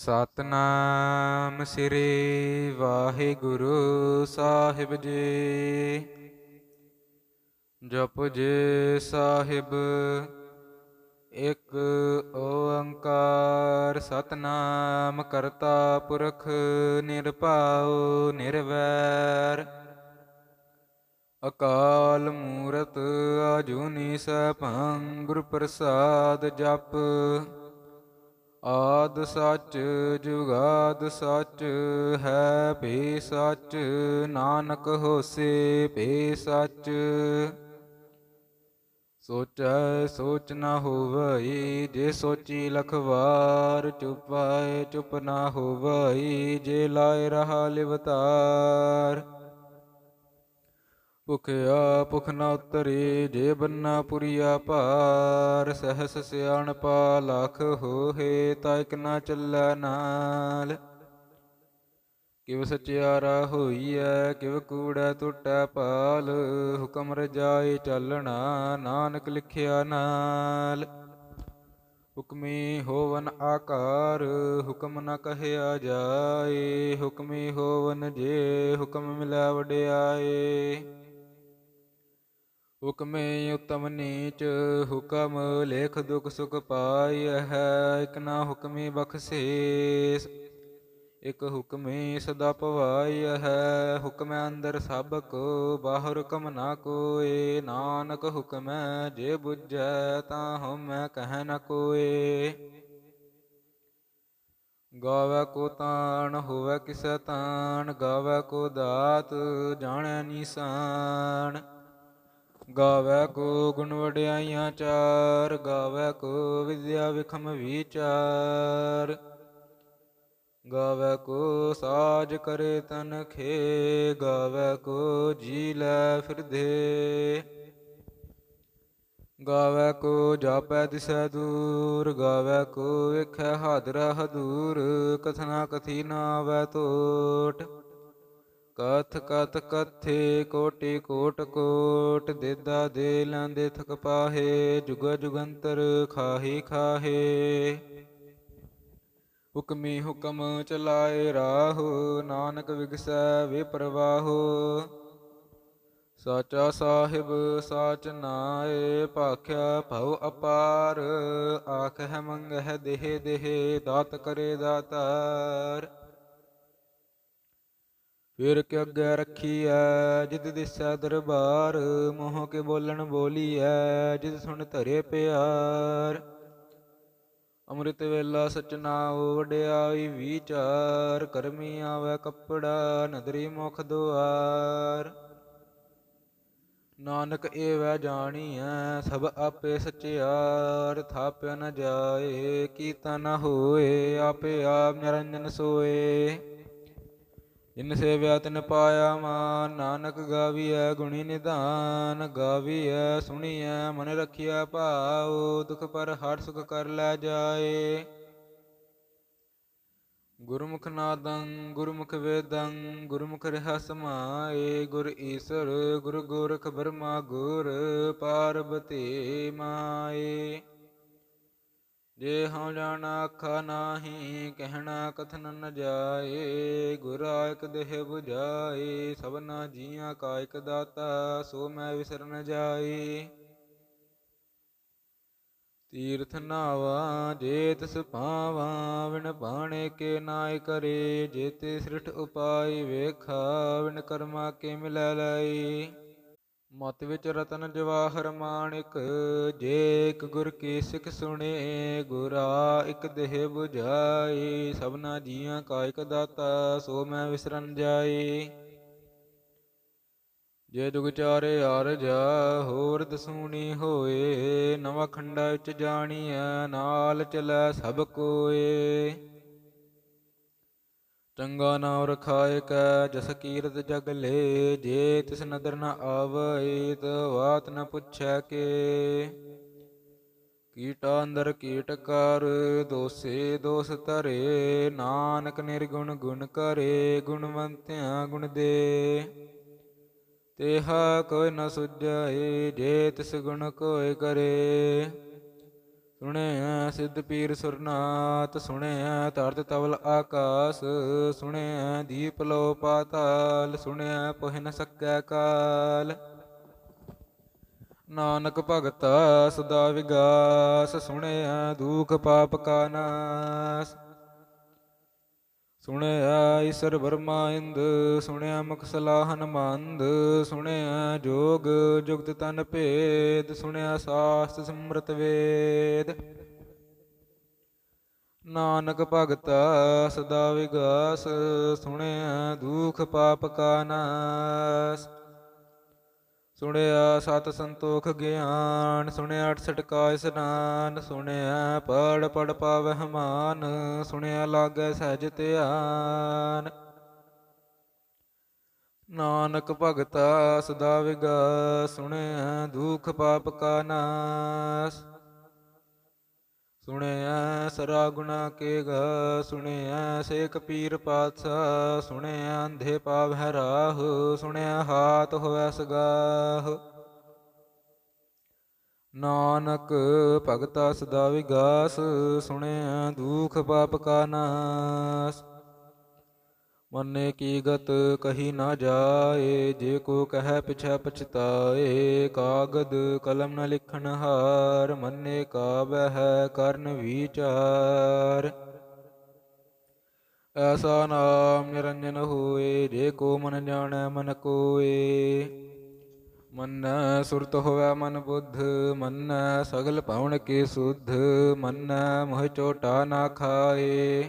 ਸਤਨਾਮ ਸ੍ਰੀ ਵਾਹਿਗੁਰੂ ਸਾਹਿਬ ਜੀ। ਜਪ ਜੇ ਸਾਹਿਬ, ਇੱਕ ਓੰਕਾਰ ਸਤਨਾਮ ਕਰਤਾ ਪੁਰਖ ਨਿਰਭਉ ਨਿਰਵੈਰ। ਅਕਾਲ ਮੂਰਤ ਆਜੂਨੀ ਸੈਭੰ ਗੁਰ ਪ੍ਰਸਾਦ ਜਪ। ਆਦ ਸੱਚ, ਜੁਗਾਦ ਸੱਚ, ਹੈ ਭੀ ਸੱਚ, ਨਾਨਕ ਹੋਸੇ ਭੀ ਸੱਚ। ਸੋਚੈ, ਸੋਚ ਨਾ ਹੋਵਈ, ਜੇ ਸੋਚੀ ਲਖਵਾਰ, ਚੁਪਾਏ ਚੁਪ ਨਾ ਹੋਵਈ, ਜੇ ਲਾਇ ਰਹਾ ਲਿਵਤਾਰ। ਭੁਖਿਆ ਭੁਖ ਨਾ ਉਤਰੇ, ਜੇ ਬੰਨਾ ਪੁਰੀਆ ਭਾਰ, ਸਹਸ ਸਿਆਣਪਾ ਲਖ ਹੋਏ ਤਾ ਇਕ ਨਾ ਚੱਲੈ ਨਾਲ। ਕਿਵ ਸਚਿਆਰਾ ਹੋਈਐ, ਕਿਵ ਕੂੜੈ ਟੁੱਟੈ ਪਾਲ ਹੁਕਮ ਰਜਾਏ ਚੱਲਣਾ, ਨਾਨਕ ਲਿਖਿਆ ਨਾਲ। ਹੁਕਮੀ ਹੋਵਨ ਆਕਾਰ, ਹੁਕਮ ਨ ਕਹਿਆ ਜਾਏ, ਹੁਕਮੀ ਹੋਵਨ ਜੇ, ਹੁਕਮ ਮਿਲੈ ਵਡਿਆਏ। ਹੁਕਮੇ ਉਤਮ ਨੀਚ, ਹੁਕਮ ਲੇਖ ਦੁਖ ਸੁਖ ਪਾਈ ਹੈ ਇਕ ਨਾ ਹੁਕਮੀ ਬਖਸ਼ੇਸ। ਇਕ ਹੁਕਮੇ ਸਦਾ ਪਵਾਈ ਹੈ ਹੁਕਮੈ ਅੰਦਰ ਸਭ ਕੋ, ਬਾਹਰ ਹੁਕਮ ਨਾ ਕੋਏ। ਨਾਨਕ ਹੁਕਮੈ ਜੇ ਬੁਝੈ, ਤਾਂ ਹਉਮੈ ਕਹਿ ਨ ਕੋਏ। ਗਾਵੇ ਕੋ ਤਾਣ, ਹੋਵੇ ਕਿਸੈ ਤਾਣ, ਗਾਵੇ ਕੋ ਦਾਤ, ਜਾਣੈ ਨਿਸ਼ਾਨ ਗਾਵੇ ਕੋ ਗੁਣ ਵਡਿਆਈਆਂ ਚਾਰ, ਗਾਵੇ ਕੋ ਵਿਦਿਆ ਵਿਖਮ ਵਿਚਾਰ। ਗਾਵੇ ਕੋ ਸਾਜ ਕਰੇ ਤਨ ਖੇ, ਗਾਵੇ ਕੋ ਜੀ ਲੈ ਫਿਰਦੇ ਗਾਵੇ ਕੋ ਜਾਪੈ ਦਿਸੈ ਦੂਰ, ਗਾਵੇ ਕੋ ਵੇਖੈ ਹਾਦਰਾ ਹਦੂਰ, ਕਥਨਾ ਕਥੀ ਨਾ ਆਵੈ ਟੋਟ ਕਥ ਕਥ ਕਥੇ ਕੋਟਿ ਕੋਟ ਕੋਟ ਦੇਦਾ ਦੇ ਲਾਂਦੇ ਥਕ ਪਾਹੇ, ਜੁਗ ਜੁਗੰਤਰ ਖਾਹੀ ਖਾਹੇ। ਹੁਕਮੀ ਹੁਕਮ ਚਲਾਏ ਰਾਹੋ, ਨਾਨਕ ਵਿਗਸੈ ਵਿਪਰਵਾਹੋ। ਸਾਚਾ ਸਾਹਿਬ ਸਾਚ ਨਾਏ, ਭਾਖਿਆ ਭਉ ਅਪਾਰ। ਮੰਗ ਹੈ ਦੇਹ ਦੇਹ, ਦਾਤ ਕਰੇ ਦਾਤਾਰ। ਫਿਰ ਕਿ ਅੱਗੇ ਰੱਖੀਐ ਜਿਤ ਦਿਸੈ ਦਰਬਾਰ, ਮੋਹ ਕੇ ਬੋਲਣ ਬੋਲੀਐ ਜਿਤ ਸੁਣ ਧਰੇ ਪਿਆਰ। ਅੰਮ੍ਰਿਤ ਵੇਲਾ ਸਚਨਾਉ ਵਡਿਆਈ ਵਿਚਾਰ, ਕਰਮੀ ਆਵੇ ਕੱਪੜਾ, ਨਦਰੀ ਮੁਖ ਦੁਆਰ। ਨਾਨਕ ਏ ਏਵੈ ਜਾਣੀਐ, ਸਭ ਆਪੇ ਸਚਿਆਰ, ਥਾਪਿਆ ਨ ਜਾਏ, ਕੀਤਾ ਨ ਹੋਏ, ਆਪੇ ਆਪ ਨਿਰੰਜਨ ਸੋਏ। ਜਿਨ ਸੇਵਿਆ ਤਿਨ ਪਾਇਆ ਮਾਨ, ਨਾਨਕ ਗਾਵੀਐ ਗੁਣੀ ਨਿਧਾਨ, ਗਾਵੀਐ ਸੁਣੀਐ ਮਨ ਰਖਿਆ ਭਾਉ, ਦੁਖ ਪਰ ਹਰ ਸੁਖ ਕਰ ਲੈ ਜਾਏ। ਗੁਰਮੁਖ ਨਾਦੰ, ਗੁਰਮੁਖ ਵੇਦੰ, ਗੁਰਮੁਖ ਰਹਿ ਸਮਾਏ ਗੁਰ ਈਸਰ, ਗੁਰ ਗੋਰਖ ਬਰਮਾ ਗੁਰ, ਪਾਰਬਤੀ ਮਾਏ। ਜੇ ਹਉ ਜਾਣਾ ਆਖਾ ਨਾਹੀ, ਕਹਿਣਾ ਕਥਨ ਨ ਜਾਏ, ਗੁਰ ਆਇਕ ਦੇਹ 부ਝਾਏ ਸਭਨਾ ਜੀਆਂ ਕਾ ਇਕ ਦਾਤਾ, ਸੋ ਮੈਂ ਵਿਸਰ ਨ ਜਾਏ। ਤੀਰਥ ਨਾਵਾ, ਜੇ ਤਿਸ ਪਾਵਾ ਵਿਣ ਬਾਣੇ ਕੇ ਨਾਇ ਕਰੇ ਜੇਤੇ ਸ੍ਰਿਠ ਉਪਾਈ ਵੇਖਾ ਵਿਣ ਕਰਮਾ ਕੇ ਮਿਲੈ ਲਈ ਮਤ ਵਿੱਚ ਰਤਨ ਜਵਾਹਰ ਮਾਣਿਕ, ਜੇ ਇਕ ਗੁਰ ਕੀ ਸਿੱਖ ਸੁਣੇ, ਗੁਰਾ ਇਕ ਦੇਹ 부ਝਾਈ ਸਭਨਾ ਜੀਆਂ ਕਾ ਇਕ ਦਾਤਾ, ਸੋ ਮੈਂ ਵਿਸਰਨ ਜਾਈ ਜੇ ਜੁਗ ਚਾਰੇ ਆਰਜਾ ਹੋਰ ਦਸੂਣੀ ਹੋਏ, ਨਵਾਂ ਖੰਡਾ ਵਿੱਚ ਜਾਣੀਐ, ਨਾਲ ਚਲੈ ਸਭ ਕੋਏ। ਚੰਗਾ ਨਾਮ ਰਖਾਏ ਕੈ, ਜਸ ਕੀਰਤ ਜਗ ਲੇ, ਜੇ ਤਿਸ ਨਦਰ ਨ ਆਵਈ, ਤ ਬਾਤ ਨ ਪੁੱਛੈ ਕੇ। ਕੀਟਾ ਅੰਦਰ ਕੀਟ ਕਰ, ਦੋਸੇ ਦੋਸ ਧਰੇ, ਨਾਨਕ ਨਿਰਗੁਣ ਗੁਣ ਕਰੇ, ਗੁਣਵੰਤਿਆਂ ਗੁਣ ਦੇ। ਤੇਹਾ ਕੋਈ ਨ ਸੁਝਾਏ, ਜੇ ਤਿਸ ਗੁਣ ਕੋਇ ਕਰੇ। ਸੁਣਿਆ ਸਿੱਧ ਪੀਰ ਸੁਰਨਾਥ, ਸੁਣਿਆ ਧਰਤ ਤਵਲ ਆਕਾਸ, ਸੁਣਿਆ ਦੀਪ ਲੋ ਪਾਤਾਲ, ਸੁਣਿਆ ਪੁਹਿ ਨ ਸਕੈ ਕਾਲ। ਨਾਨਕ ਭਗਤਾ ਸਦਾ ਵਿਗਾਸ, ਸੁਣਿਆ ਦੁਖ ਪਾਪ ਕਾ ਨਾਸ। ਸੁਣਿਆ ਈਸ਼ਰ ਬਰਮਾ ਇੰਦ, ਸੁਣਿਆ ਮੁਖ ਸਲਾਹਨ ਸੁਣਿਆ ਜੋਗ ਜੁਗਤ ਤਨ ਭੇਦ, ਸੁਣਿਆ ਸਾਸਤ ਸਮਰਤ ਵੇਦ। ਨਾਨਕ ਭਗਤਾ ਸਦਾ ਵਿਗਾਸ, ਸੁਣਿਆ ਦੁਖ ਪਾਪ ਕਾ ਨਾਸ। ਸੁਣਿਆ ਸਤ ਸੰਤੋਖ ਗਿਆਨ, ਸੁਣਿਆ 68 ਕਾ ਇਸਨਾਨ, ਸੁਣਿਆ ਪੜ ਪੜ ਪਾਵਹਿ ਮਾਨ, ਸੁਣਿਆ ਲਾਗੈ ਸਹਿਜ ਧਿਆਨ। ਨਾਨਕ ਭਗਤਾ ਸਦਾ ਵਿਗਾਸ, ਸੁਣਿਆ ਦੁਖ ਪਾਪ ਕਾ ਨਾਸ। ਸੁਣਿਆ ਸਰਾ ਗੁਣਾ ਕੇ ਗਾ ਸੁਣਿਆ ਸੇਖ ਪੀਰ ਪਾਤਸ਼ਾਹ ਸੁਣਿਆ ਅੰਧੇ ਪਾਵਹਿ ਰਾਹ ਸੁਣਿਆ ਹਾਥ ਹੋਵੈ ਸਗਾਹ। ਨਾਨਕ ਭਗਤਾ ਸਦਾ ਵਿਗਾਸ ਸੁਣਿਆ ਦੁਖ ਪਾਪ ਕਾ ਨਾਸ। ਮੰਨੇ ਕੀ ਗਤ ਕਹੀ ਨਾ ਜਾਏ, ਜੇ ਕੋ ਕਹੈ ਪਿਛੈ ਪਛਤਾਏ, ਕਾਗਦ ਕਲਮ ਨ ਲਿਖਣ ਹਾਰ, ਮਨੇ ਕਾ ਬਹਿ ਕਰਨ ਵਿਚਾਰ। ਐਸਾ ਨਾਮ ਨਿਰੰਜਨ ਹੋਏ, ਜੇ ਕੋ ਮਨ ਜਾਣੈ ਮਨ ਕੋਏ। ਮਨ ਸੁਰਤ ਹੋਵੈ ਮਨ ਬੁੱਧ, ਮਨ ਸਗਲ ਪਾਉਣ ਕੇ ਸੁਧ, ਮਨ ਮੋਹ ਚੋਟਾ ਨਾ ਖਾਏ।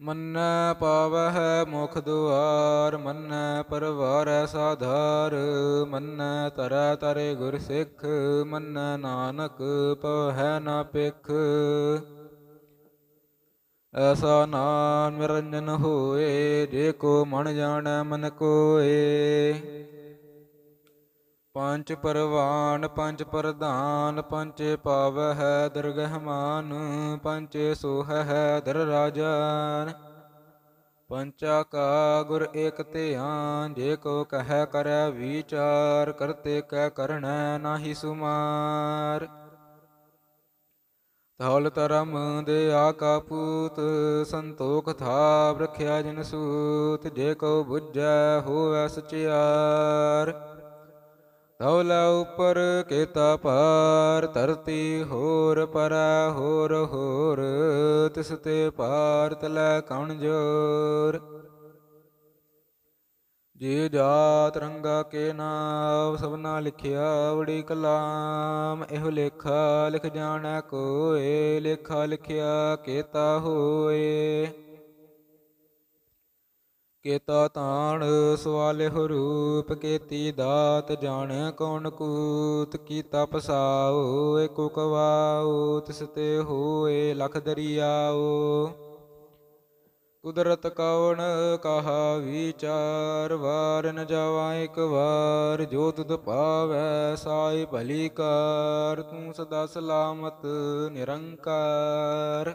ਮੰਨੈ ਪਾਵਹਿ ਮੁਖ ਦੁਆਰ, ਮੰਨੈ ਪਰਵਾਰੈ ਸਾਧਾਰ, ਮੰਨੈ ਤਰੈ ਤਰੇ ਗੁਰ ਸਿੱਖ, ਮੰਨੈ ਨਾਨਕ ਪਵਹਿ ਨਾ ਪਿਖ ਐਸਾ ਨਾਮ ਨਿਰੰਜਨ ਹੋਏ, ਜੇ ਕੋ ਮਨ ਜਾਣੈ ਮਨ ਕੋਏ। ਪੰਜ ਪਰਵਾਨ, ਪੰਜ ਪ੍ਰਧਾਨ ਪੰਚੇ ਪਾਵਹਿ ਦਰਗਹਿਮਾਨ ਪੰਚੇ ਸੋਹਹਿ, ਦਰ ਰਾਜਾਨ। ਪੰਚਾ ਕਾ ਗੁਰ ਏਕ ਧਿਆਨ, ਜੇ ਕੋ ਕਹੈ ਕਰੈ ਵਿਚਾਰ ਕਰਤੇ ਕੈ ਕਰਣੈ ਨਾਹੀ ਸੁਮਾਰ। ਧੌਲ ਧਰਮ ਦੇ ਆਕਾ ਪੂਤ, ਸੰਤੋਖ ਥਾ ਰਖਿਆ ਜਿਨ ਸੂਤ, ਜੇ ਕੋ ਬੁੱਝੈ ਹੋਵੈ ਸਚਿਆਰ। ਧੌਲਾ ਉਪਰ ਕੀਤਾ ਪਾਰ, ਧਰਤੀ ਹੋਰ ਪਰੈ ਹੋਰ ਹੋਰ, ਤਿਸ ਤੇ ਪਾਰ ਤਲੈ ਕਉਣ ਜੋਰ। ਜੀ ਜਾਤ ਰੰਗਾ ਕੇ ਨਾਮ ਸਭਨਾ ਲਿਖਿਆ ਬੜੀ ਕਲਾਮ, ਇਹੋ ਲੇਖਾ ਲਿਖ ਜਾਣੈ ਕੋਏ, ਲੇਖਾ ਲਿਖਿਆ ਕੇਤਾ ਹੋਏ। ਕੇਤਾ ਤਾਣ ਸਵਾਲੇ ਰੂਪ ਕੇਤੀ ਦਾਤ, ਜਾਣ ਕੌਣ ਕੂਤ ਕੀ ਤਪਸਾਓ ਏਕੋ ਕਵਾਓ ਤਿਸ ਤੇ ਹੋਏ ਲਖ ਦਰਿਆਓ ਕੁਦਰਤ ਕਵਣ ਕਹਾ ਵਿਚਾਰ, ਵਾਰ ਨ ਜਾਵਾ ਇੱਕ ਵਾਰ, ਜੋ ਤੁਧ ਪਾਵੈ ਸਾਈ ਭਲੀ ਕਾਰ, ਤੂੰ ਸਦਾ ਸਲਾਮਤ ਨਿਰੰਕਾਰ।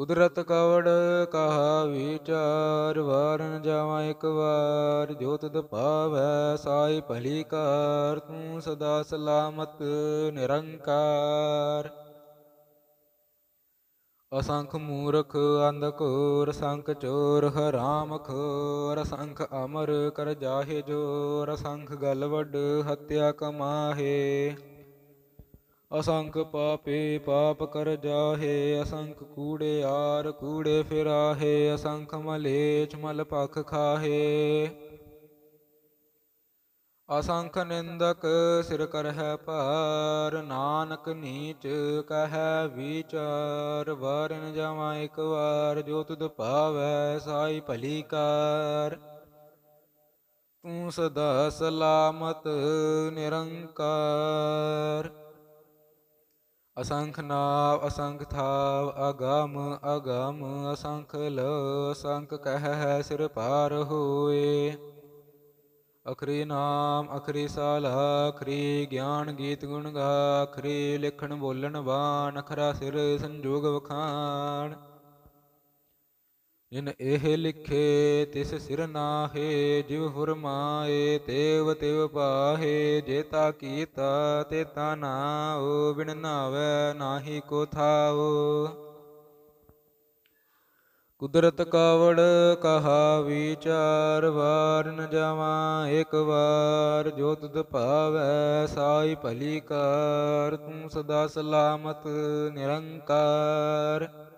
ਕੁਦਰਤ ਕਵੜ ਕਹਾ ਵਿਚਾਰ ਵਾਰ ਨ ਇੱਕ ਵਾਰ, ਜੋਤ ਤੁਧ ਭਾਵੈ ਸਾਈ ਭਲੀ ਕਾਰ, ਤੂੰ ਸਦਾ ਸਲਾਮਤ, ਨਿਰੰਕਾਰ। ਅਸੰਖ ਮੂਰਖ ਅੰਧ ਘੋਰ ਅਸੰਖ ਚੋਰ, ਹਰਾਮ ਖੋਰ, ਅਸੰਖ ਅਮਰ, ਕਰ ਜਾਹੇ ਜੋਰ, ਅਸੰਖ ਗਲ ਹੱਤਿਆ ਕਮਾਹੇ। ਅਸੰਖ ਪਾਪੇ ਪਾਪ ਕਰ ਜਾਹੇ, ਅਸੰਖ ਕੂੜੇ ਆਰ ਕੂੜੇ ਫਿਰਾਹੇ, ਅਸੰਖ ਮਲੇਛ ਮਲ ਪਖ ਖਾਹੇ। ਅਸੰਖ ਨਿੰਦਕ ਸਿਰ ਕਰਹਿ ਭਾਰ, ਨਾਨਕ ਨੀਚ ਕਹੈ ਵਿਚਾਰ ਵਾਰਨ ਜਾਵਾਂ ਇੱਕ ਵਾਰ, ਜੋ ਤੁਧ ਭਾਵੈ ਸਾਈ ਭਲੀ ਕਾਰ। ਤੂੰ ਸਦਾ ਸਲਾਮਤ, ਨਿਰੰਕਾਰ। ਅਸੰਖ ਨਾਵ, ਅਸੰਖ ਥਾਵ, ਅਗਮ ਅਗਮ, ਅਸੰਖ ਲ, ਅਸੰਖ ਕਹਿ ਸਿਰ ਪਾਰ ਹੋਏ। ਅਖਰੀ ਨਾਮ, ਅਖਰੀ ਸਾਲਾ, ਅਖਰੀ ਗਿਆਨ ਗੀਤ ਗੁਣ ਗਾ, ਅਖਰੀ ਲਿਖਣ ਬੋਲਣ ਬਾਣ, ਅਖਰਾ ਸਿਰ ਸੰਜੋਗ ਵਖਾਣ। ਜਿਨ ਇਹ ਲਿਖੇ ਤਿਸ ਸਿਰ ਨਾਹੇ, ਜਿਵ ਫੁਰਮਾਏ ਤੇਵ ਤਿਵ ਪਾਹੇ ਜੇਤਾ ਕੀਤਾ ਤੇਤਾ ਨਾਉ, ਬਿਨ ਨਾਵੈ ਨਾਹੀ ਕੋ ਥਾਉ। ਕੁਦਰਤ ਕਾਵੜ ਕਹਾ ਵਿਚਾਰ, ਵਾਰ ਨ ਜਾਵਾਂ ਇੱਕ ਵਾਰ, ਜੋ ਤੁਧ ਭਾਵੈ ਸਾਈ ਭਲੀ ਕਾਰ, ਤੂੰ ਸਦਾ ਸਲਾਮਤ ਨਿਰੰਕਾਰ।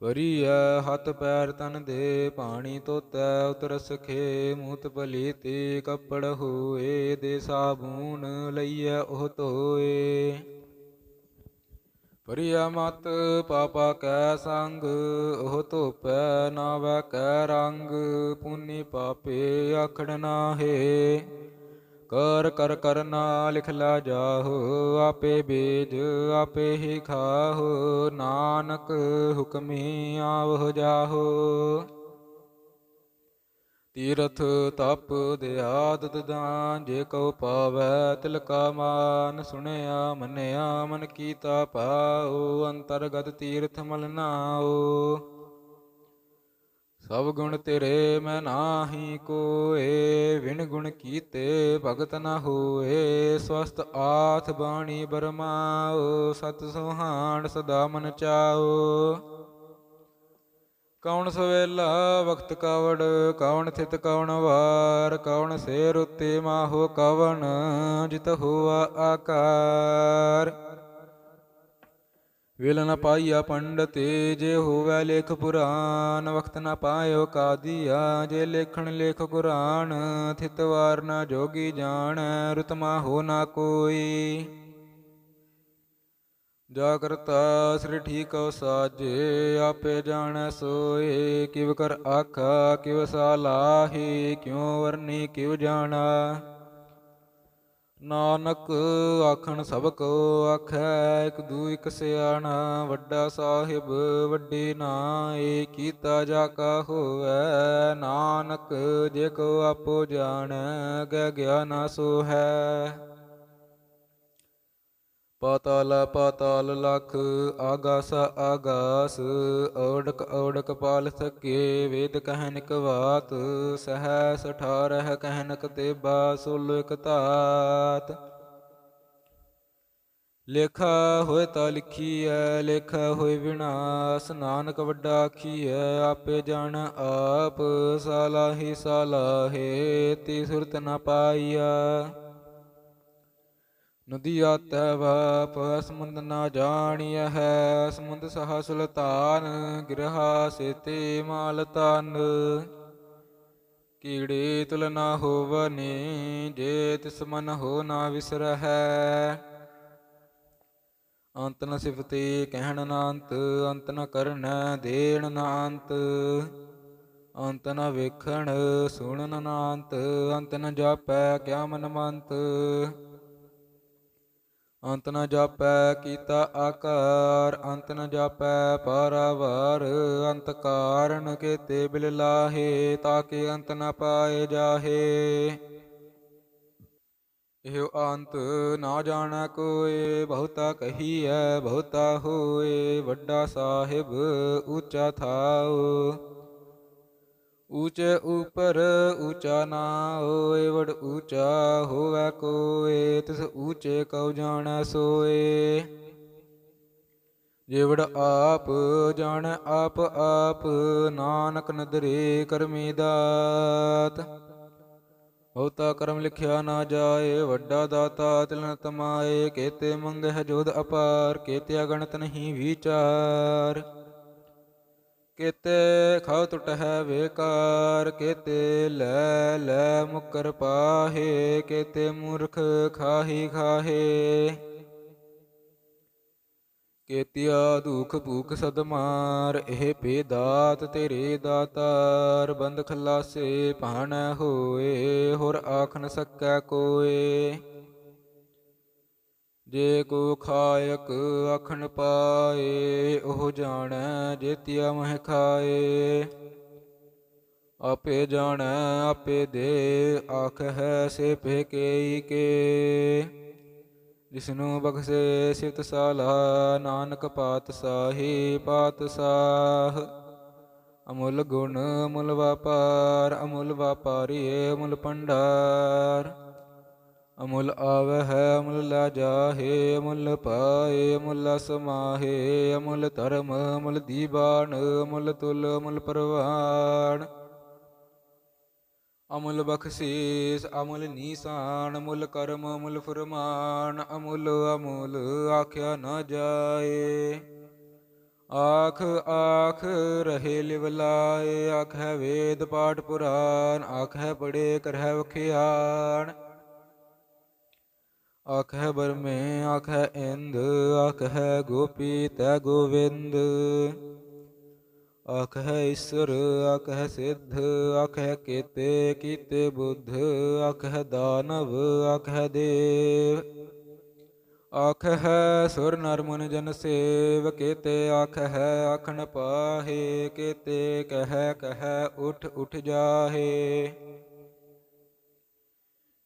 ਪਰੀਐ ਹੱਥ ਪੈਰ ਤਨ ਦੇ, ਪਾਣੀ ਧੋਤੈ ਉਤਰ ਸਖੇ ਮੂਤ ਪਲੀਤੀ ਕੱਪੜ ਹੋਏ, ਦੇ ਸਾਬੂਨ ਲਈਐ ਉਹ ਧੋਏ। ਪਰਿਆ ਮਤ ਪਾਪਾ ਕੈ ਸੰਗ, ਉਹ ਧੋਪੈ ਨਾਵੈ ਕੈ ਰੰਗ, ਪੁੰਨੀ ਪਾਪੇ ਆਖੜ ਨਾਹੇ। ਕਰ ਕਰ ਕਰਨਾ ਲਿਖ ਲਾ ਜਾਹੋ, ਆਪੇ ਬੀਜ ਆਪੇ ਹੀ ਖਾਹੋ, ਨਾਨਕ ਹੁਕਮੀ ਆਵਹ ਜਾਹੋ। ਤੀਰਥ ਤਪ ਦਿਆਦਤ ਦਾਨ, ਜੇ ਕਉ ਪਾਵੈ ਤਿਲ ਕਾ ਮਾਨ, ਸੁਣਿਆ, ਮੰਨਿਆ, ਮਨ ਕੀਤਾ ਪਾਉ ਅੰਤਰਗਤ ਤੀਰਥ ਮਲ ਨਾਉ ਸਭ ਗੁਣ ਤੇਰੇ ਮੈਂ ਨਾਹੀ ਕੋਏ ਵਿਣ ਗੁਣ ਕੀਤੇ ਭਗਤ ਨ ਹੋਏ। ਸਵਸਤ ਆਥ ਬਾਣੀ ਬਰਮਾਓ, ਸਤ ਸੁਹਾਣ ਸਦਾ ਮਨ ਚਾਓ। ਕੌਣ ਸਵੇਲਾ ਵਕਤ ਕਵੜ, ਕੌਣ ਥਿਤ ਕੌਣ ਵਾਰ, ਕੌਣ ਸੇ ਰੁਤੇ ਮਾਹੋ ਕਵਣ, ਜਿਤ ਹੋਆ ਆਕਾਰ। ਵੇਲ ਨ ਪਾਈਆ ਪੰਡਤੇ, ਜੇ ਹੋਵੈ ਲੇਖ ਪੁਰਾਨ, ਵਖਤ ਨ ਪਾਇਓ ਕਾਦੀਆ, ਜੇ ਲੇਖਣ ਲੇਖ ਕੁਰਾਨ ਥਿਤਵਾਰ ਨ ਜੋਗੀ ਜਾਣ, ਰੁਤਮਾ ਹੋ ਨਾ ਕੋਈ। ਜਾ ਕਰਤਾ ਸ੍ਰੀ ਠੀਕਉ ਸਾਜੇ, ਆਪੇ ਜਾਣੈ ਸੋਏ, ਕਿਵ ਕਰ ਆਖਾ, ਕਿਵ ਸਾਲਾਹੀ ਕਿਉ ਵਰਨੀ, ਕਿਵ ਜਾਣਾ। ਨਾਨਕ ਆਖਣ ਸਭ ਕੋ ਆਖੈ, ਇਕ ਦੂ ਇਕ ਸਿਆਣਾ, ਵੱਡਾ ਸਾਹਿਬ ਵੱਡੀ ਨਾਏ, ਕੀਤਾ ਜਾ ਕਾ ਹੋਵੈ, ਨਾਨਕ ਜੇ ਕੋ ਆਪੋ ਜਾਣੈ ਗੈ ਗਿਆਨ ਸੋ ਹੈ ਪਾਤਾਲ ਪਾਤਾਲ ਲਖ, ਆਗਾਸ ਆਗਾਸ, ਔੜਕ ਔੜਕ ਪਾਲ ਸਕੇ, ਵੇਦ ਕਹਿਨਕ ਵਾਤ ਸਹਸ ਅਠਾਰਹ ਕਹਿਨਕ ਤੇਬਾ, ਸੁਲ ਇਕ ਧਾਤ। ਲੇਖਾ ਹੋਏ ਤਾਂ ਲਿਖੀਐ, ਲੇਖਾ ਹੋਏ ਵਿਨਾਸ਼, ਨਾਨਕ ਵੱਡਾ ਆਖੀਐ, ਆਪੇ ਜਾਣ ਆਪ, ਸਾਲਾਹੀ, ਸਾਲਾਹੇ ਤੀ ਸੁਰਤ ਨਾ ਪਾਈਆ ਨਦੀ ਆਤੈ ਵਾਪ, ਸਮੁੰਦ ਨਾ ਜਾਣੀਐ ਹੈ, ਸਮੁੰਦ ਸਹਾ ਸੁਲਤਾਨ ਗਿਰਹਾ ਸੇਤੇ ਮਾਲ ਤਨ ਕੀੜੇ ਤੁਲ ਨਾ ਹੋਵਨੇ ਜੇ ਤਿਸ ਮਨ ਹੋ ਨਾ ਵਿਸਰਹਿ। ਅੰਤ ਨ ਸਿਫਤੇ ਕਹਿਣ ਨਾ ਅੰਤ ਅੰਤ ਨ ਕਰਨ ਦੇਣ ਨਾ ਅੰਤ। ਅੰਤ ਨ ਵੇਖਣ ਸੁਣਨ ਨਾ ਅੰਤ ਅੰਤ ਨ ਜਾਪੈ ਕਿਆ ਮਨ ਮੰਤ। ਅੰਤ ਨ ਜਾਪੈ ਕੀਤਾ ਆਕਾਰ, ਅੰਤ ਨ ਜਾਪੈ ਪਾਰਾਵਾਰ, ਅੰਤ ਕਾਰਨ ਕੇਤੇ ਬਿਲ ਲਾਹੇ ਕਿ ਅੰਤ ਨ ਪਾਏ ਜਾਹੇ। ਇਹੋ ਅੰਤ ਨਾ ਜਾਣੈ ਕੋਏ, ਬਹੁਤਾ ਕਹੀਐ, ਬਹੁਤਾ ਹੋਏ, ਵੱਡਾ ਸਾਹਿਬ, ਉੱਚਾ ਥਾਉ। ਊਚੇ ਉਪਰ ਊਚਾ ਨਾ ਹੋਏ, ਵਡ ਊਚਾ ਹੋਵੈ ਕੋਏ, ਤਿਸ ਊਚੇ ਕਉ ਜਾਣੈ ਸੋਏ। ਜਿਵੜ ਆਪ ਜਾਣ, ਆਪ ਆਪ ਨਾਨਕ ਨਦਰੇ ਕਰਮੀ ਦਾਤ। ਬਹੁਤਾ ਕਰਮ ਲਿਖਿਆ ਨਾ ਜਾਏ, ਵੱਡਾ ਦਾਤਾ ਤਿਲਨ ਤਮਾਏ, ਕੇਤੇ ਮੰਗਹਿ ਜੋਦ ਅਪਾਰ, ਕੇਤੇ ਅਗਣਤ ਨਹੀਂ ਵਿਚਾਰ। ਕੇਤੇ ਖਾਉ ਟੁਟਹਿ ਵੇਕਾਰ, ਕਿਤੇ ਲੈ ਲੈ ਮੁਕਰ ਪਾਹੇ, ਕਿਤੇ ਮੂਰਖ ਖਾਹੀ ਖਾਹੇ। ਕੇਤਿਆ ਦੁਖ ਭੂਖ ਸਦਮਾਰ, ਇਹ ਪੇ ਦਾਤ ਤੇਰੇ ਦਾਤਾਰ, ਬੰਦ ਖਲਾਸੇ ਭਾਣ ਹੋਏ, ਹੋਰ ਆਖ ਨ ਸਕੈ ਕੋਏ। ਜੇ ਕੋ ਖਾਇਕ ਅਖਣ ਪਾਏ, ਉਹ ਜਾਣੈ ਜੇਤਿਆ ਮਹਿ ਖਾਏ। ਆਪੇ ਜਾਣੈ, ਆਪੇ ਦੇ ਆਖ ਹੈ ਸੇ ਪੇ ਕੇਈ ਕੇ। ਜਿਸਨੂੰ ਬਖਸ਼ੇ ਸਿਤ ਸਾਲਾ, ਨਾਨਕ ਪਾਤ ਸਾਹੀ ਪਾਤ ਸਾਹ। ਅਮੁੱਲ ਗੁਣ ਅਮੁੱਲ ਵਪਾਰ, ਅਮੁੱਲ ਵਪਾਰੀਏ ਅਮੁੱਲ ਭੰਡਾਰ। ਅਮੁੱਲ ਆਵੈ ਹੈ, ਅਮੁੱਲ ਲੈ ਜਾਹੇ, ਅਮੁੱਲ ਪਾਏ, ਅਮੁੱਲ ਸਮਾਹੇ, ਅਮੁੱਲ ਧਰਮ, ਅਮੁੱਲ ਦੀਵਾਨ ਅਮੁੱਲ ਤੁਲ, ਅਮੁੱਲ ਪਰਵਾਨ। ਅਮੁੱਲ ਬਖਸ਼ੀਸ, ਅਮੁੱਲ ਨੀਸਾਨ, ਅਮੁੱਲ ਕਰਮ, ਅਮੁੱਲ ਫਰਮਾਨ, ਅਮੁੱਲ ਅਮੁੱਲ ਆਖਿਆ ਨਾ ਜਾਏ। ਆਖ ਆਖ, ਰਹੇ ਲਿਵਲਾਏ ਆਖੈ ਵੇਦ ਪਾਠ ਪੁਰਾਨ, ਆਖੈ ਪੜੇ ਕਰਹਿ ਵਖਿਆਣ ਆਖੈ ਬਰਮੇ ਆਖੈ ਇੰਦ ਆਖ ਹੈ ਗੋਪੀ ਤੈ ਗੋਵਿੰਦ। ਆਖੈ ਈਸ਼ਵਰ ਆਖੈ ਸਿੱਧ ਆਖੈ ਕੀਤੇ ਕੀਤੇ ਬੁੱਧ ਆਖੈ ਦਾਨਵ ਆਖੈ ਦੇਵ। ਆਖ ਹੈ ਸੁਰ ਨਰ ਮੁਨ ਜਨ ਸੇਵ, ਕੀਤੇ ਆਖੈ ਆਖਣ ਪਾਹੇ, ਕੀਤੇ ਕਹਿ ਕਹਿ ਉਠ ਉਠ ਜਾਹੇ।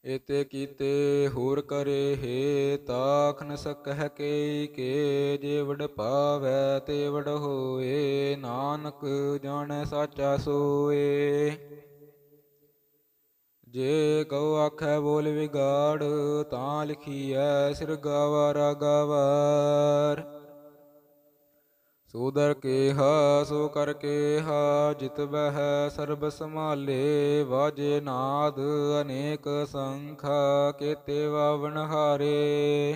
ਇਤੇ ਕੀਤੇ ਹੋਰ ਕਰੇ ਹੈ ਤਾਖ ਨ ਸਕਹਿ ਕੇ ਕੇ ਜੇ ਵਡ ਪਾਵੈ ਤੇ ਵਡ ਹੋਏ, ਨਾਨਕ ਜਾਣੈ ਸਾਚਾ ਸੋਏ। ਜੇ ਕਉ ਆਖੈ ਬੋਲ ਵਿਗਾੜ, ਤਾਂ ਲਿਖੀਐ ਸਿਰ ਗਾਵਾਰਾ ਗਾਵਾਰ ਸੋ ਕੇਹਾ ਸੋ ਕਰ ਕੇਹਾ ਜਿਤ ਬਹਿ ਸਰਬ ਸੰਭਾਲੇ, ਵਾਜੇ ਨਾਦ ਅਨੇਕ ਸੰਖਾ ਕੇਤੇ ਵਾਵਣ ਹਾਰੇ।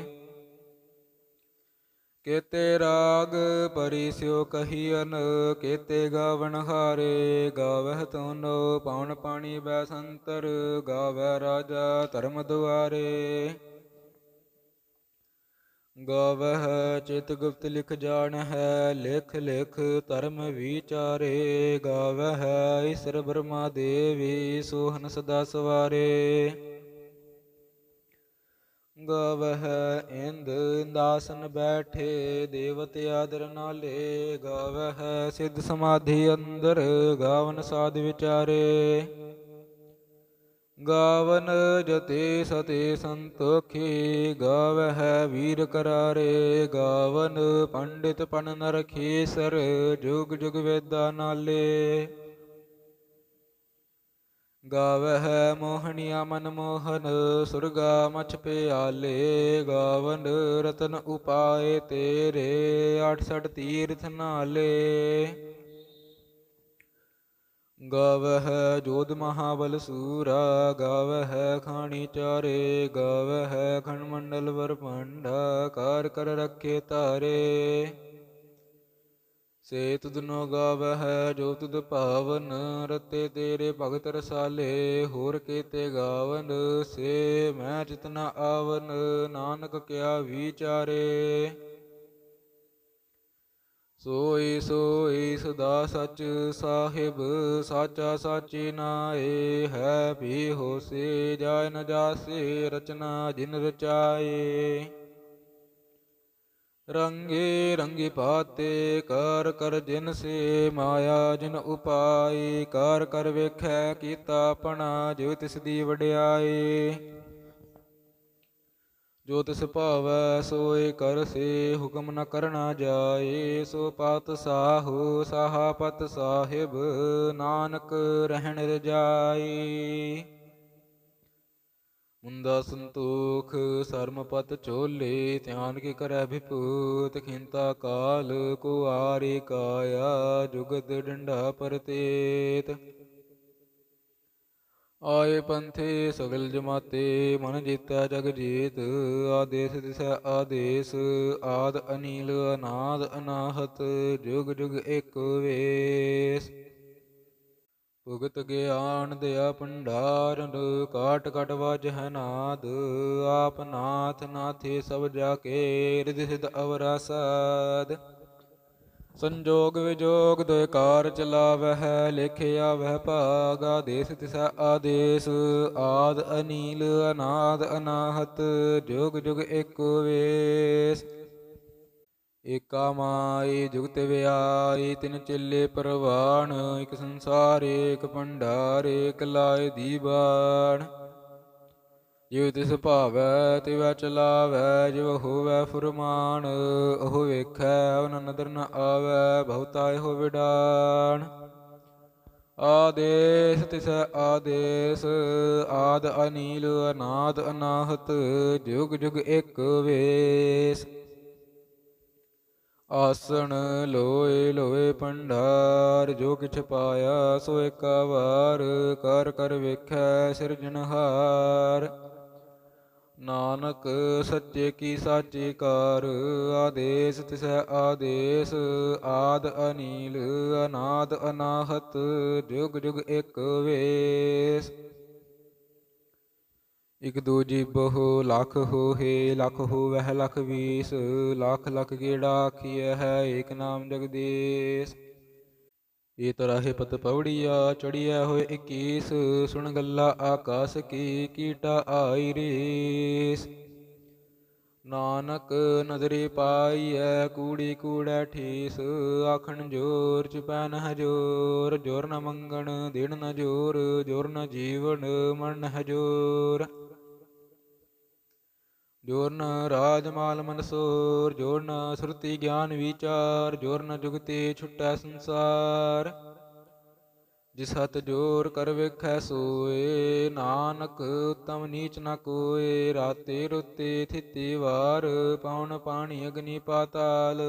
ਕੇਤੇ ਰਾਗ ਪਰਿਸਿਓ ਕਹੀਨ ਕੇਤੇ ਗਾਵਣ ਹਾਰੇ। ਗਾਵਹਿ ਤੋਨੋ ਪਵਨ ਪਾਣੀ ਬੈ ਸੰਤਰ ਗਾਵੈ ਰਾਜਾ ਧਰਮ ਦੁਆਰੇ। ਗਾਵਹਿ ਚਿਤ ਗੁਪਤ ਲਿਖ ਜਾਣ ਹੈ ਲਿਖ ਲਿਖ ਧਰਮ ਵਿਚਾਰੇ। ਗਾਵਹਿ ਈਸਰ ਬ੍ਰਹਮਾ ਦੇਵੀ, ਸੋਹਨ ਸਦਾ ਸਵਾਰੇ। ਗਾਵਹਿ ਇੰਦ ਦਾਸਨ ਬੈਠੇ, ਦੇਵਤ ਆਦਰ ਨਾਲੇ। ਗਾਵਹਿ ਸਿੱਧ ਸਮਾਧੀ ਅੰਦਰ, ਗਾਵਨ ਸਾਧ ਵਿਚਾਰੇ। ਗਾਵਨ ਜਤੇ ਸਤੇ ਸੰਤੋਖੇ ਗਾਵਹਿ ਵੀਰ ਕਰਾਰੇ, ਗਾਵਨ ਪੰਡਿਤ ਪਨ ਨਰ ਖੇਸਰ, ਜੁਗ ਜੁਗ ਵੇਦਾ ਨਾਲੇ। ਗਾਵਹਿ ਮੋਹਣੀਆ ਮਨ ਮੋਹਨ, ਸੁਰਗਾ ਮਛ ਪਿਆਲੇ, ਗਾਵਨ ਰਤਨ ਉਪਾਏ ਤੇਰੇ 68 ਤੀਰਥ ਨਾਲੇ। ਗਾਵਹਿ ਜੋਧ ਮਹਾਬਲ ਸੂਰਾ, ਗਾਵਹਿ ਖਾਣੀ ਚਾਰੇ, ਗਾਵਹਿ ਖੰਡ ਮੰਡਲ ਵਰ ਪੰਡਾ ਕਾਰ ਕਰ ਰੱਖੇ ਤਾਰੇ ਸੇ ਤੁਧਨੋ ਗਾਵਹਿ ਜੋ ਤੁਧ ਭਾਵਨ, ਰਤੇ ਤੇਰੇ ਭਗਤ ਰਸਾਲੇ, ਹੋਰ ਕੀਤੇ ਗਾਵਨ, ਸੇ ਮੈਂ ਜਿਤਨਾ ਆਵਨ, ਨਾਨਕ ਕਿਆ ਵਿਚਾਰੇ। ਸੋਈ ਸੋਈ ਸਦਾ ਸਚ ਸਾਹਿਬ, ਸਾਚਾ ਸਾਚੀ ਨਾਏ, ਹੈ ਵੀ ਹੋਸੇ, ਜਾਇ ਨ ਜਾਸੇ, ਰਚਨਾ ਜਿਨ ਰਚਾਏ। ਰੰਗੇ, ਰੰਗੀ ਪਾਤੇ, ਕਰ ਕਰ ਜਿਨ ਸੇ, ਮਾਇਆ ਜਿਨ ਉਪਾਈ ਕਰ ਕਰ ਵੇਖੈ, ਕੀਤਾ ਆਪਣਾ ਜੋ ਤਿਸ ਦੀ ਵਡਿਆਈ ਜੋ ਤਿਸ ਭਾਵੈ ਸੋਏ ਕਰ ਸੇ, ਹੁਕਮ ਨ ਕਰਨਾ ਜਾਏ, ਸੋ ਪਤ ਸਾਹੂ ਸਾਹਾਪਤ ਸਾਹਿਬ, ਨਾਨਕ ਰਹਿਣ ਰਜਾਈ ਮੁੰਦਾ ਸੰਤੋਖ ਸਰਮਪਤ ਚੋਲੇ, ਧਿਆਨ ਕੀ ਕਰੈ ਵਿਪੂਤ ਖਿੰਤਾ ਕਾਲ, ਕੋ ਆਰੇ ਕਾਇਆ, ਜੁਗਤ ਡੰਡਾ ਪਰਤੇਤ। ਆਏ ਪੰਥੇ ਸਗਲ ਜਮਾਤੇ, ਮਨ ਜੀਤੈ ਜਗ ਜੀਤ, ਆਦੇਸ ਦਿਸੈ ਆਦੇਸ, ਆਦ ਅਨੀਲ, ਅਨਾਦ ਅਨਾਹਤ, ਜੁਗ ਜੁਗ ਏਕ ਵੇਸ। ਭੁਗਤ ਗਿਆਨ ਦਿਆ ਭੰਡਾਰਨ, ਕਾਟ ਕਟ ਵਜਹਿ ਨਾਦ, ਆਪ ਨਾਥ ਨਾਥੇ ਸਭ ਜਾ ਕੇ, ਰਿਧ ਸਿਧ ਅਵਰਾ ਸਾਧ। ਸੰਜੋਗ ਵਿਜੋਗ ਦੁਇ ਕਾਰ ਚਲਾਵਹਿ, ਲਿਖਿਆ ਵਹਿ ਭਾਗ, ਆਦੇਸ ਤਿਸੈ ਆਦੇਸ, ਆਦ ਅਨੀਲ, ਅਨਾਦ ਅਨਾਹਤ, ਜੁਗ ਜੁਗ ਏਕ ਵੇਸ। ਏਕਾ ਮਾਈ, ਜੁਗਤ ਵਿਆਈ ਤਿਨ ਚਿੱਲੇ ਪਰਵਾਣ, ਇਕ ਸੰਸਾਰ ਏਕ ਭੰਡਾਰ ਏਕ ਲਾਇ ਦੀਵਾਨ ਜਿਵ ਤਿਸ ਭਾਵੈ, ਤਿਵੈ ਚਲਾਵੈ, ਜਿਵ ਹੋਵੈ ਫੁਰਮਾਨ, ਉਹ ਵੇਖੈ ਉਨ ਨਦਰ ਨ ਆਵੈ, ਬਹੁਤਾ ਹੋ ਵਿਡਾਣ ਆਦੇਸ ਤਿਸ ਆਦੇਸ, ਆਦ ਅਨੀਲ, ਅਨਾਦ ਅਨਾਹਤ, ਜੁਗ ਜੁਗ ਏਕ ਵੇਸ। ਆਸਣ ਲੋਏ ਲੋਏ ਭੰਡਾਰ, ਜੋ ਕਿਛ ਪਾਇਆ ਸੋ ਏਕਾ ਵਾਰ ਕਰ ਕਰ ਵੇਖੈ ਸਿਰਜਣਹਾਰ। ਨਾਨਕ ਸੱਚੇ ਕੀ ਸਾਚੀ ਕਾਰ, ਆਦੇਸ ਤਿਸੈ ਆਦੇਸ, ਆਦ ਅਨੀਲ, ਅਨਾਦ ਅਨਾਹਤ, ਜੁਗ ਜੁਗ ਏਕ ਵੇਸ। ਇਕ ਦੂਜੀ ਬਹੁ ਲਖ ਹੋਏ ਲਖ ਹੋਵਹਿ ਲਖ ਵੀਸ, ਲਖ ਲਖ ਗੇੜਾ ਆਖੀਐ ਹੈ ਏਕ ਨਾਮ ਜਗਦੀਸ਼। ਏ ਤਰਾਹੇ ਪਤ ਪਵੜੀਆ ਚੜੀਐ ਹੋਏ 21 ਸੁਣ ਗੱਲਾ ਆਕਾਸ ਕੀ, ਕੀਟਾ ਆਈ ਰੇਸ। ਨਾਨਕ ਨਦਰੀ ਪਾਈਐ, ਕੂੜੀ ਕੂੜੈ ਠੀਸ, ਆਖਣ ਜੋਰ ਚੁਪੈ ਨ ਹਜੋਰ ਜੋਰ ਨ ਮੰਗਣ ਦੇਣ ਨ ਜੋਰ ਜੋਰ ਨ ਜੀਵਨ, ਮਨ ਹਜੋਰ ਜੋਰ ਰਾਜ ਮਾਲ ਮਨਸੂਰ ਜੋਰ ਨ ਸੁਰਤੀ ਗਿਆਨ ਵਿਚਾਰ ਜੋਰਨ ਜੁਗਤੇ ਜੁਗਤੀ ਛੁਟੈ ਸੰਸਾਰ। ਜਿਸ ਹਤ ਜੋਰ ਕਰ ਵੇਖੈ ਸੋਏ, ਨਾਨਕ ਉਤਮ ਨੀਚ ਨ ਕੋਏ, ਰਾਤੇ ਰੁਤੇ ਥਿਤੀ ਵਾਰ ਪਉਣ ਪਾਣੀ ਅਗਨੀ ਪਾਤਾਲ।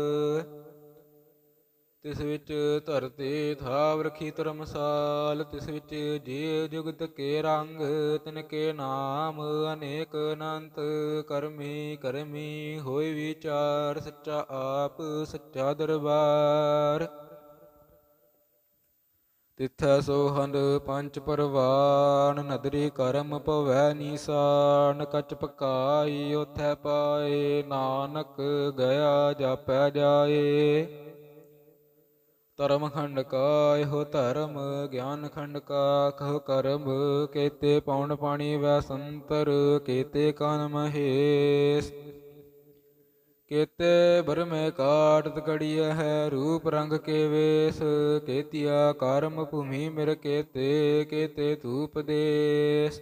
ਤਿਸ ਵਿੱਚ ਧਰਤੇ ਥਾਵ ਰਖੀ ਧਰਮਸਾਲ, ਤਿਸ ਵਿੱਚ ਜੀ ਜੁਗਤ ਕੇ ਰੰਗ, ਤਿਨ ਕੇ ਨਾਮ ਅਨੇਕ ਅਨੰਤ। ਕਰਮੀ ਕਰਮੀ ਹੋਇ ਵਿਚਾਰ, ਸੱਚਾ ਆਪ, ਸੱਚਾ ਦਰਬਾਰ। ਤਿਥੈ ਸੋਹੰਦ ਪੰਚ ਪਰਵਾਨ, ਨਦਰੀ ਕਰਮ ਭਵੈ ਨੀਸਾਨ। ਕਚ ਪਕਾਈ ਉਥੈ ਪਾਏ, ਨਾਨਕ ਗਿਆ ਜਾਪੈ ਜਾਏ। ਧਰਮ ਖੰਡ ਕਾ ਇਹੋ ਧਰਮ, ਗਿਆਨ ਖੰਡ ਕਾ ਕਹ ਕਰਮ, ਕੇਤੇ ਪੌਣ ਪਾਣੀ ਵੈ ਸੰਤਰ, ਕੇਤੇ ਕਾਨ ਮਹੇਸ਼। ਕੇਤੇ ਬਰਮੇ ਕਾਟਤ ਕੜੀਐ ਹੈ ਰੂਪ ਰੰਗ ਕੇ ਵੇਸ, ਕੇਤਿਆ ਕਰਮ ਭੂਮੀ ਮਿਰ ਕੇਤੇ ਕੇਤੇ ਧੂਪ ਦੇਸ।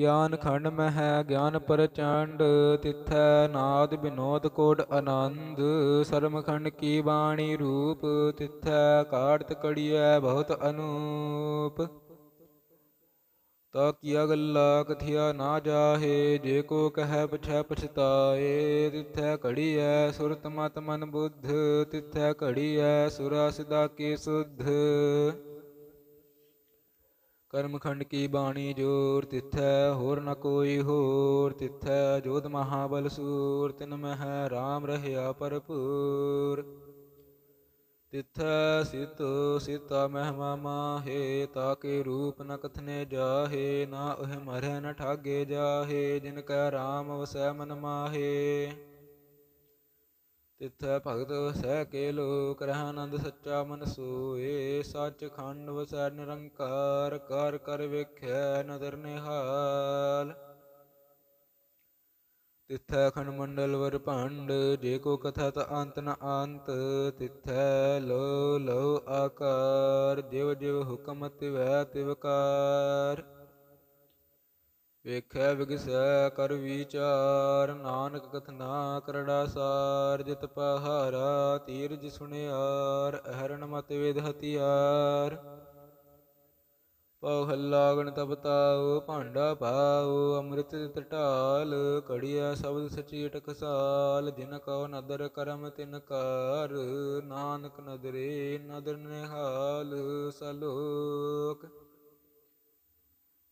ਗਿਆਨ ਖੰਡ ਮਹਿ, ਗਿਆਨ ਪ੍ਰਚੰਡ, ਤਿਥੈ ਨਾਦ ਬਿਨੋਦ ਕੋਟ ਆਨੰਦ, ਸਰਮ ਖੰਡ ਕੀ ਬਾਣੀ ਰੂਪ, ਤਿਥੈ ਕਾੜਤ ਕੜੀਐ ਬਹੁਤ ਅਨੂਪ। ਤਾ ਕੀਆ ਗੱਲਾ, ਕਥਿਆ ਨਾ ਜਾਹੇ, ਜੇ ਕੋ ਕਹੈ ਪਛੈ ਪਛਤਾਏ, ਤਿਥੈ ਘੜੀਐ ਸੁਰਤ ਮਤ ਮਨ ਬੁੱਧ, ਤਿਥੈ ਘੜੀ ਘੜੀਐ ਸੁਰਾ ਸਿਦਾ ਕੀ ਸੁਧ। ਕਰਮਖੰਡ ਕੀ ਬਾਣੀ ਜੋਰ ਤਿਥੈ, ਹੋਰ ਨ ਕੋਈ ਹੋਰ ਤਿਥੈ। ਜੋਤ ਮਹਾਬਲ ਸੂਰ, ਤਿਨ ਮਹਿ ਰਾਮ ਰਹਿਆ ਭਰਪੂਰ। ਤਿਥੈ ਸਿਤ ਸਿਤਾ ਮਹਿਮਾ ਮਾਹੇ ਤਾਕੇ ਰੂਪ ਨ ਕਥਨੇ ਜਾਹੇ, ਨਾ ਉਹ ਮਰੈ ਨ ਠਾਗੇ ਜਾਹੇ, ਜਿਨ ਕੈ ਰਾਮ ਵਸੈ ਮਨ ਮਾਹੇ। ਤਿਥੈ ਭਗਤ ਵਸੈ ਕੇ ਲੋਕ ਰਹਿ ਸੱਚਾ ਮਨ ਸੋਏ। ਸੱਚ ਖੰਡ ਵਸੈ ਨਿਰੰਕਾਰ, ਕਰ ਕਰ ਵੇਖੈ ਨਦਰ ਨਿਹਾਲ। ਤਿਥੈ ਖੰਡ ਮੰਡਲ ਵਰ ਭੰਡ, ਜੇ ਕੋ ਕਥਾ ਤ ਅੰਤ ਨ ਅੰਤ। ਤਿਥੈ ਲੋ ਲੋ ਆਕਾਰ, ਜਿਵ ਜਿਵ ਹੁਕਮ ਤਿਵੈ ਤਿਵਕਾਰ ਵੇਖੈ ਵਿਗਸੈ ਕਰ ਵਿਚਾਰ, ਨਾਨਕ ਕਥਨਾ ਕਰੜਾ ਸਾਰ, ਜਿਤ ਪਹਾਰਾ ਤੀਰਜ ਸੁਣਿਆਰ ਅਹਰਣ ਮਤ ਵੇਦ ਹਤਿਆਰ ਪਉ ਹੱਲਾ ਗਣ ਤਬ ਭਾਂਡਾ ਪਾਉ ਅੰਮ੍ਰਿਤ ਟਟਾਲ ਕੜੀਆ ਸ਼ਬਦ ਸਚੀ ਟਕਸਾਲ ਜਿਨ ਕਉ ਨਦਰ ਕਰਮ ਤਿਨ ਕਾਰ, ਨਾਨਕ ਨਦਰੇ ਨਦਰ ਨਿਹਾਲ, ਸਲੋਕ।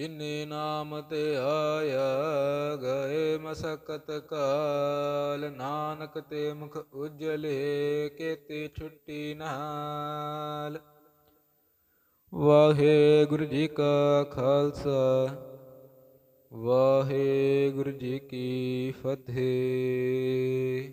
ਜਿਨੇ ਨਾਮ ਤੇ ਆਇਆ, ਗਏ ਮਸਕਤ ਕਾਲ। ਨਾਨਕ ਤੇ ਮੁਖ ਉਜਲੇ ਕੇਤੇ ਛੁੱਟੀ ਨਾਲ। ਵਾਹਿਗੁਰੂ ਜੀ ਕਾ ਖਾਲਸਾ, ਵਾਹਿਗੁਰੂ ਜੀ ਕੀ ਫਤਿਹ।